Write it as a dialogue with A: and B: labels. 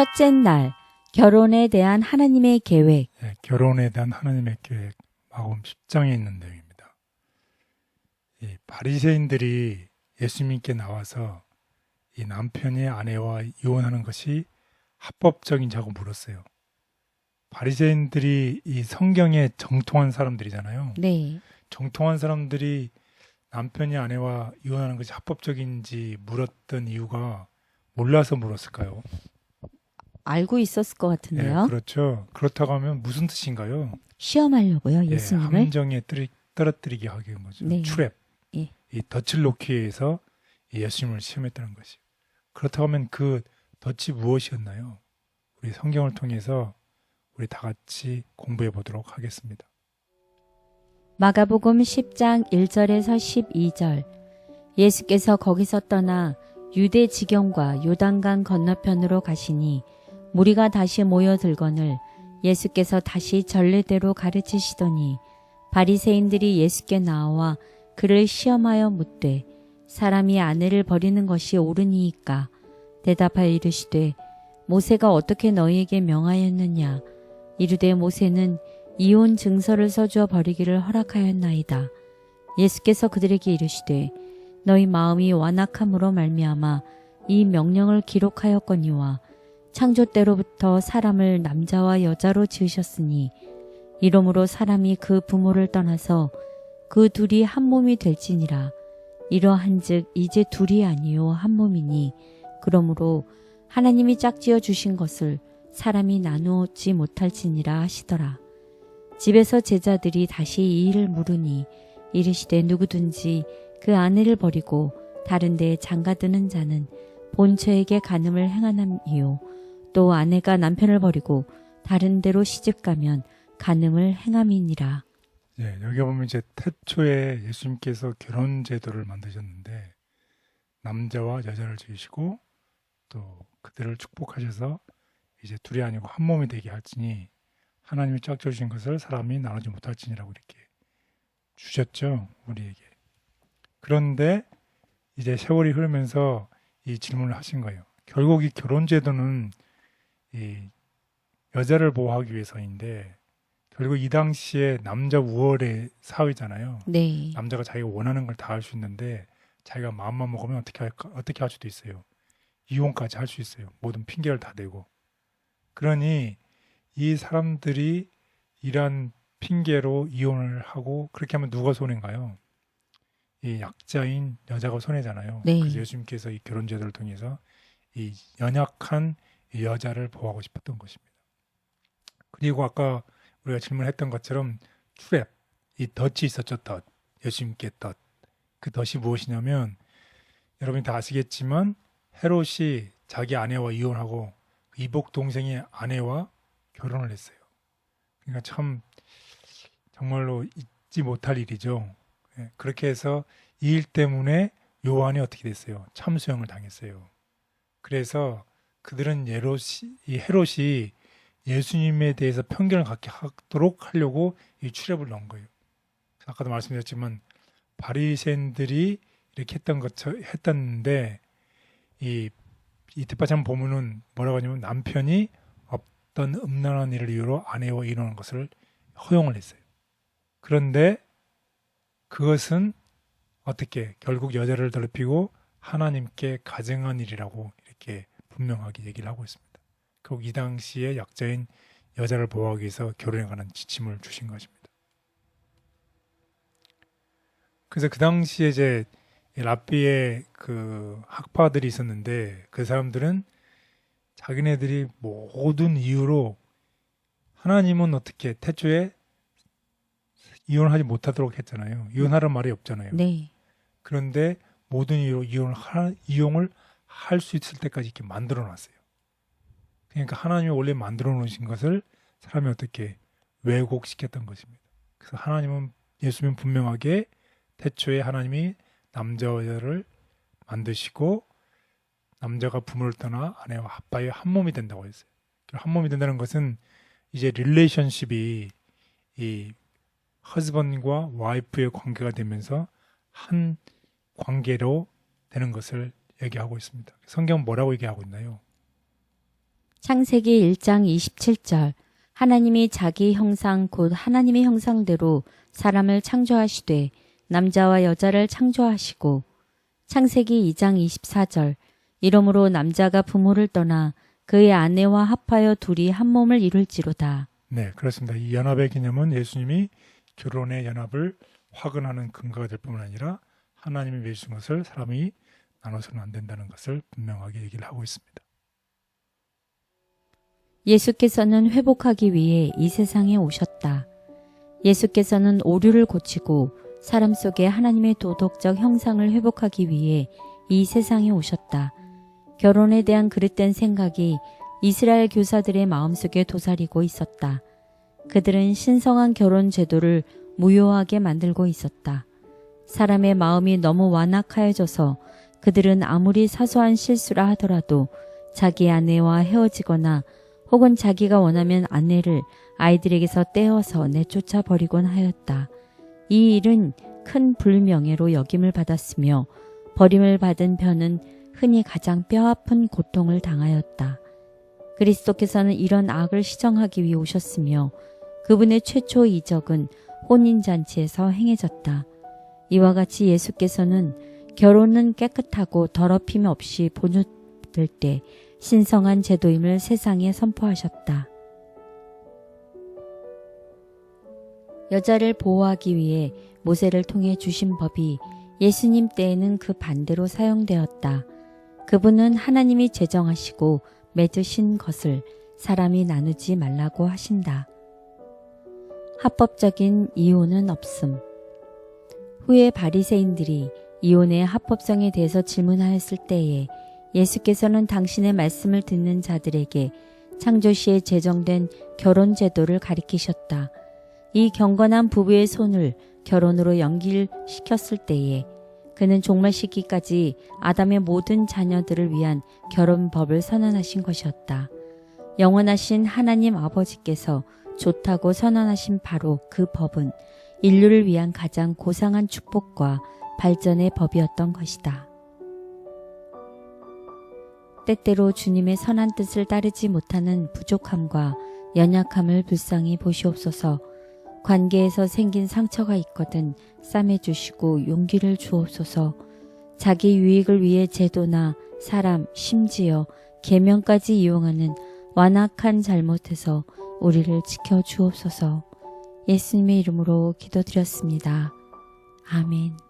A: 첫째 날, 결혼에 대한 하나님의 계획.
B: 예, 결혼에 대한 하나님의 계획 마음 10장에 있는 내용입니다. 이 바리새인들이 예수님께 나와서 이 남편이 아내와 이혼하는 것이 합법적인지하고 물었어요. 바리새인들이 이 성경에 정통한 사람들이잖아요.
A: 네.
B: 정통한 사람들이 남편이 아내와 이혼하는 것이 합법적인지 물었던 이유가 몰라서 물었을까요?
A: 알고 있었을 것
B: 예,
A: 같은데요.
B: 그렇죠. 그렇다고 하면 무슨 뜻인가요?
A: 시험하려고요,
B: 예,
A: 예수님을.
B: 함정에 뜨리, 떨어뜨리게 하기 위한 거죠.
A: 네.
B: 트랩.
A: 예.
B: 이 덫을 놓기 위해서 이 예수님을 시험했다는 것이. 그렇다고 하면 그 덫이 무엇이었나요? 우리 성경을 통해서 우리 다 같이 공부해 보도록 하겠습니다.
A: 마가복음 10장 1절에서 12절. 예수께서 거기서 떠나 유대 지경과 요단강 건너편으로 가시니 무리가 다시 모여들거늘 예수께서 다시 전례대로 가르치시더니 바리새인들이 예수께 나와 그를 시험하여 묻되 사람이 아내를 버리는 것이 옳으니이까 대답하여 이르시되 모세가 어떻게 너희에게 명하였느냐 이르되 모세는 이혼 증서를 써주어 버리기를 허락하였나이다. 예수께서 그들에게 이르시되 너희 마음이 완악함으로 말미암아 이 명령을 기록하였거니와 창조 때로부터 사람을 남자와 여자로 지으셨으니 이러므로 사람이 그 부모를 떠나서 그 둘이 한 몸이 될지니라 이러한즉 이제 둘이 아니요 한 몸이니 그러므로 하나님이 짝지어 주신 것을 사람이 나누지 못할지니라 하시더라. 집에서 제자들이 다시 이 일을 물으니 이르시되 누구든지 그 아내를 버리고 다른 데에 장가드는 자는 본처에게 간음을 행하남이요 또 아내가 남편을 버리고 다른 데로 시집가면 간음을 행함이니라.
B: 예, 여기 보면 이제 태초에 예수님께서 결혼 제도를 만드셨는데 남자와 여자를 지으시고 또 그들을 축복하셔서 이제 둘이 아니고 한 몸이 되게 할지니 하나님이 짝져 주신 것을 사람이 나누지 못할지니라고 이렇게 주셨죠 우리에게. 그런데 이제 세월이 흐르면서 이 질문을 하신 거예요. 결국 이 결혼 제도는 이 여자를 보호하기 위해서인데 결국 이 당시에 남자 우월의 사회잖아요.
A: 네.
B: 남자가 자기가 원하는 걸 다 할 수 있는데 자기가 마음만 먹으면 어떻게 할 어떻게 할 수도 있어요. 이혼까지 할 수 있어요. 모든 핑계를 다 대고. 그러니 이 사람들이 이런 핑계로 이혼을 하고 그렇게 하면 누가 손해인가요? 이 약자인 여자가 손해잖아요.
A: 네.
B: 그래서 예수님께서 이 결혼 제도를 통해서 이 연약한 이 여자를 보호하고 싶었던 것입니다. 그리고 아까 우리가 질문했던 것처럼 트랩, 이 덫이 있었죠, 덫. 예수님께 덫. 그 덫이 무엇이냐면 여러분이 다 아시겠지만 헤롯이 자기 아내와 이혼하고 이복 동생의 아내와 결혼을 했어요. 그러니까 참 정말로 잊지 못할 일이죠. 예, 그렇게 해서 이 일 때문에 요한이 어떻게 됐어요? 참수형을 당했어요. 그래서 그들은 예롯이, 이 헤롯이 예수님에 대해서 편견을 갖게 하도록 하려고 이 출애를 넣은 거예요. 아까도 말씀드렸지만 바리새인들이 이렇게 했던 것 했었는데 이 이때까지 보면은 뭐라고 하냐면 남편이 어떤 음란한 일을 이유로 아내와 이혼하는 것을 허용을 했어요. 그런데 그것은 어떻게 결국 여자를 더럽히고 하나님께 가증한 일이라고 이렇게 분명하게 얘기를 하고 있습니다. 결국 이 당시에 약자인 여자를 보호하기 위해서 결혼에 관한 지침을 주신 것입니다. 그래서 그 당시에 이제 라비의 그 학파들이 있었는데 그 사람들은 자기네들이 모든 이유로 하나님은 어떻게 태초에 이혼하지 못하도록 했잖아요. 이혼하라는 말이 없잖아요.
A: 네.
B: 그런데 모든 이유로 이혼을 하, 이용을 할 수 있을 때까지 이렇게 만들어 놨어요. 그러니까 하나님이 원래 만들어 놓으신 것을 사람이 어떻게 왜곡시켰던 것입니다. 그래서 하나님은 예수님은 분명하게 태초에 하나님이 남자와 여자를 만드시고 남자가 부모를 떠나 아내와 아빠의 한 몸이 된다고 했어요. 한 몸이 된다는 것은 이제 릴레이션십이 이 허즈번과 와이프의 관계가 되면서 한 관계로 되는 것을 얘기하고 있습니다. 성경은 뭐라고 얘기하고 있나요?
A: 창세기 1장 27절 하나님이 자기 형상 곧 하나님의 형상대로 사람을 창조하시되 남자와 여자를 창조하시고 창세기 2장 24절 이러므로 남자가 부모를 떠나 그의 아내와 합하여 둘이 한 몸을 이룰지로다.
B: 네, 그렇습니다. 이 연합의 개념은 예수님이 결혼의 연합을 화근하는 근거가 될 뿐만 아니라 하나님이 맺으신 것을 사람이 나눠서는 안 된다는 것을 분명하게 얘기를 하고 있습니다.
A: 예수께서는 회복하기 위해 이 세상에 오셨다. 예수께서는 오류를 고치고 사람 속에 하나님의 도덕적 형상을 회복하기 위해 이 세상에 오셨다. 결혼에 대한 그릇된 생각이 이스라엘 교사들의 마음속에 도사리고 있었다. 그들은 신성한 결혼 제도를 무효하게 만들고 있었다. 사람의 마음이 너무 완악하여져서 그들은 아무리 사소한 실수라 하더라도 자기 아내와 헤어지거나 혹은 자기가 원하면 아내를 아이들에게서 떼어서 내쫓아 버리곤 하였다. 이 일은 큰 불명예로 여김을 받았으며 버림을 받은 편은 흔히 가장 뼈아픈 고통을 당하였다. 그리스도께서는 이런 악을 시정하기 위해 오셨으며 그분의 최초 이적은 혼인잔치에서 행해졌다. 이와 같이 예수께서는 결혼은 깨끗하고 더럽힘 없이 본효될 때 신성한 제도임을 세상에 선포하셨다. 여자를 보호하기 위해 모세를 통해 주신 법이 예수님 때에는 그 반대로 사용되었다. 그분은 하나님이 제정하시고 맺으신 것을 사람이 나누지 말라고 하신다. 합법적인 이혼은 없음. 후에 바리새인들이 이혼의 합법성에 대해서 질문하였을 때에 예수께서는 당신의 말씀을 듣는 자들에게 창조시에 제정된 결혼 제도를 가리키셨다. 이 경건한 부부의 손을 결혼으로 연결시켰을 때에 그는 종말 시기까지 아담의 모든 자녀들을 위한 결혼법을 선언하신 것이었다. 영원하신 하나님 아버지께서 좋다고 선언하신 바로 그 법은 인류를 위한 가장 고상한 축복과 발전의 법이었던 것이다. 때때로 주님의 선한 뜻을 따르지 못하는 부족함과 연약함을 불쌍히 보시옵소서 관계에서 생긴 상처가 있거든 싸매 주시고 용기를 주옵소서 자기 유익을 위해 제도나 사람 심지어 계명까지 이용하는 완악한 잘못에서 우리를 지켜 주옵소서 예수님의 이름으로 기도드렸습니다. 아멘.